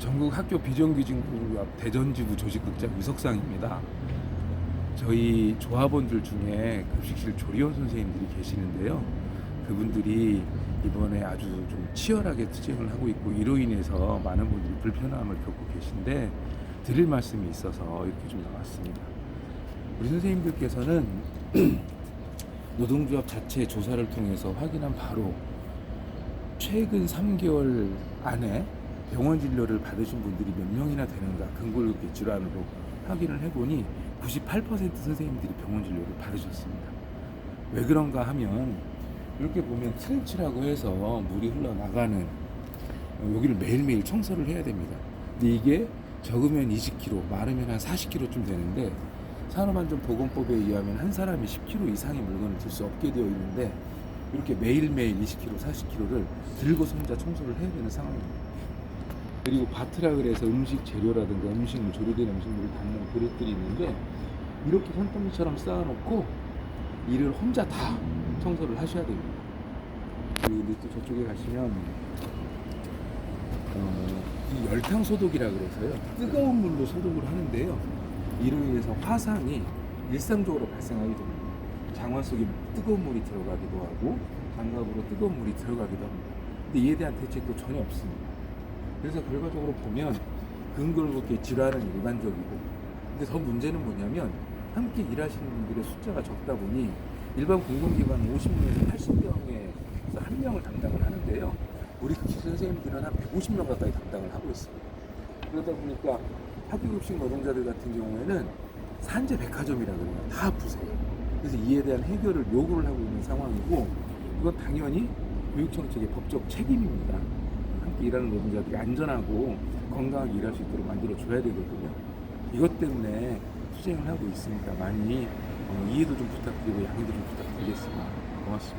전국 학교 비정규직연구협 대전지부 조직극장 유석상입니다. 저희 조합원들 중에 급식실 조리원 선생님들이 계시는데요. 그분들이 이번에 아주 좀 치열하게 투쟁을 하고 있고 이로 인해서 많은 분들이 불편함을 겪고 계신데 드릴 말씀이 있어서 이렇게 좀 나왔습니다. 우리 선생님들께서는 노동조합 자체 조사를 통해서 확인한 바로 최근 3개월 안에 병원 진료를 받으신 분들이 몇 명이나 되는가 근골격 질환으로 확인을 해보니 98% 선생님들이 병원 진료를 받으셨습니다. 왜 그런가 하면 이렇게 보면 트렌치라고 해서 물이 흘러나가는 어, 여기를 매일매일 청소를 해야 됩니다. 근데 이게 적으면 20kg, 많으면 한 40kg쯤 되는데 산업안전보건법에 의하면 한 사람이 10kg 이상의 물건을 들 수 없게 되어 있는데 이렇게 매일매일 20kg, 40kg를 들고 혼자 청소를 해야 되는 상황입니다. 그리고 바트라 그래서 음식 재료라든가 음식물 조리된 음식물을 담는 그릇들이 있는데 이렇게 손더미처럼 쌓아놓고 이를 혼자 다 청소를 하셔야 됩니다. 그리고 또 저쪽에 가시면 어, 이 열탕 소독이라 그래서요 뜨거운 물로 소독을 하는데요 이로 인해서 화상이 일상적으로 발생하게 됩니다. 장화 속에 뜨거운 물이 들어가기도 하고 장갑으로 뜨거운 물이 들어가기도 합니다. 근데 이에 대한 대책도 전혀 없습니다. 그래서 결과적으로 보면 근골격계 질환은 일반적이고 근데 더 문제는 뭐냐면 함께 일하시는 분들의 숫자가 적다 보니 일반 공공기관 50명에서 80명에서 한 명을 담당을 하는데요. 우리 선생님들은 한 150명 가까이 담당을 하고 있습니다. 그러다 보니까 학교급식 노동자들 같은 경우에는 산재 백화점이라 그래요. 다 아프세요. 그래서 이에 대한 해결을 요구를 하고 있는 상황이고 이건 당연히 교육청 측의 법적 책임입니다. 함께 일하는 노동자들이 안전하고 건강하게 일할 수 있도록 만들어 줘야 되거든요. 이것 때문에 투쟁을 하고 있으니까 많이 어, 이해도 좀 부탁드리고 양해도 좀 부탁드리겠습니다. 고맙습니다.